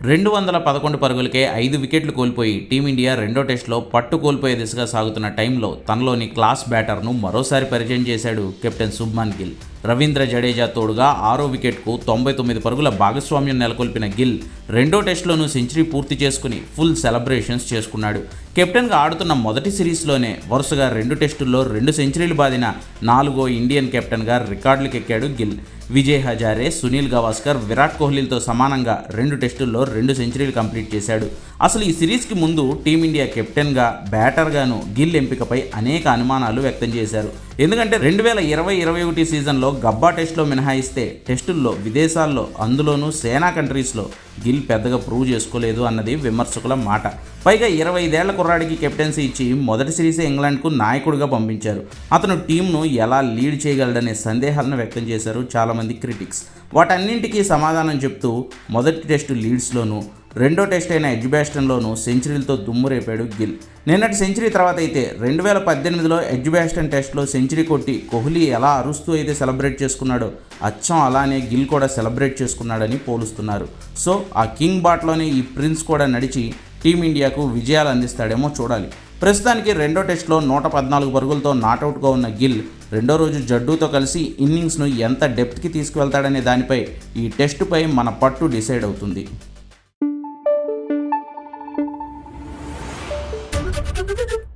రెండు వందల పదకొండు పరుగులకే ఐదు వికెట్లు కోల్పోయి టీమిండియా రెండో టెస్టులో పట్టు కోల్పోయే దిశగా సాగుతున్న టైంలో తనలోని క్లాస్ బ్యాటర్ను మరోసారి పరిచయం చేశాడు కెప్టెన్ శుభ్మన్ గిల్. రవీంద్ర జడేజా తోడుగా ఆరో వికెట్కు తొంభై తొమ్మిది పరుగుల భాగస్వామ్యం నెలకొల్పిన గిల్ రెండో టెస్టులోనూ సెంచరీ పూర్తి చేసుకుని ఫుల్ సెలబ్రేషన్స్ చేసుకున్నాడు. కెప్టెన్గా ఆడుతున్న మొదటి సిరీస్లోనే వరుసగా రెండు టెస్టుల్లో రెండు సెంచరీలు బాదిన నాలుగో ఇండియన్ కెప్టెన్గా రికార్డులకెక్కాడు గిల్. విజయ్ హజారే సునీల్ గవాస్కర్ విరాట్ కోహ్లీలతో సమానంగా రెండు టెస్టుల్లో రెండు సెంచరీలు కంప్లీట్ చేశాడు. అసలు ఈ సిరీస్కి ముందు టీమిండియా కెప్టెన్గా బ్యాటర్గాను గిల్ ఎంపికపై అనేక అనుమానాలు వ్యక్తం చేశారు. ఎందుకంటే రెండు వేల ఇరవై ఇరవై ఒకటి సీజన్లో గబ్బా టెస్ట్లో మినహాయిస్తే టెస్టుల్లో విదేశాల్లో అందులోనూ సేనా కంట్రీస్లో గిల్ పెద్దగా ప్రూవ్ చేసుకోలేదు అన్నది విమర్శకుల మాట. పైగా ఇరవై ఐదేళ్ళ కుర్రాడికి కెప్టెన్సీ ఇచ్చి మొదటి సిరీసే ఇంగ్లాండ్కు నాయకుడిగా పంపించారు. అతను టీంను ఎలా లీడ్ చేయగలడనే సందేహాలను వ్యక్తం చేశారు చాలామంది క్రిటిక్స్. వాటన్నింటికీ సమాధానం చెప్తూ మొదటి టెస్టు లీడ్స్లోనూ రెండో టెస్ట్ అయిన ఎడ్జ్బాస్టన్లోనూ సెంచరీలతో దుమ్ము రేపాడు గిల్. నిన్నటి సెంచరీ తర్వాత అయితే రెండు వేల పద్దెనిమిదిలో ఎడ్జ్బాస్టన్ టెస్ట్లో సెంచరీ కొట్టి కోహ్లీ ఎలా అరుస్తూ అయితే సెలబ్రేట్ చేసుకున్నాడో అచ్చం అలానే గిల్ కూడా సెలబ్రేట్ చేసుకున్నాడని పోలుస్తున్నారు. సో ఆ కింగ్ బాట్లోనే ఈ ప్రిన్స్ కూడా నడిచి టీమిండియాకు విజయాలు అందిస్తాడేమో చూడాలి. ప్రస్తుతానికి రెండో టెస్ట్లో నూట పద్నాలుగు పరుగులతో నాటౌట్గా ఉన్న గిల్ రెండో రోజు జడ్డూతో కలిసి ఇన్నింగ్స్ను ఎంత డెప్త్కి తీసుకువెళ్తాడనే దానిపై ఈ టెస్టుపై మన పట్టు డిసైడ్ అవుతుంది. Thank you.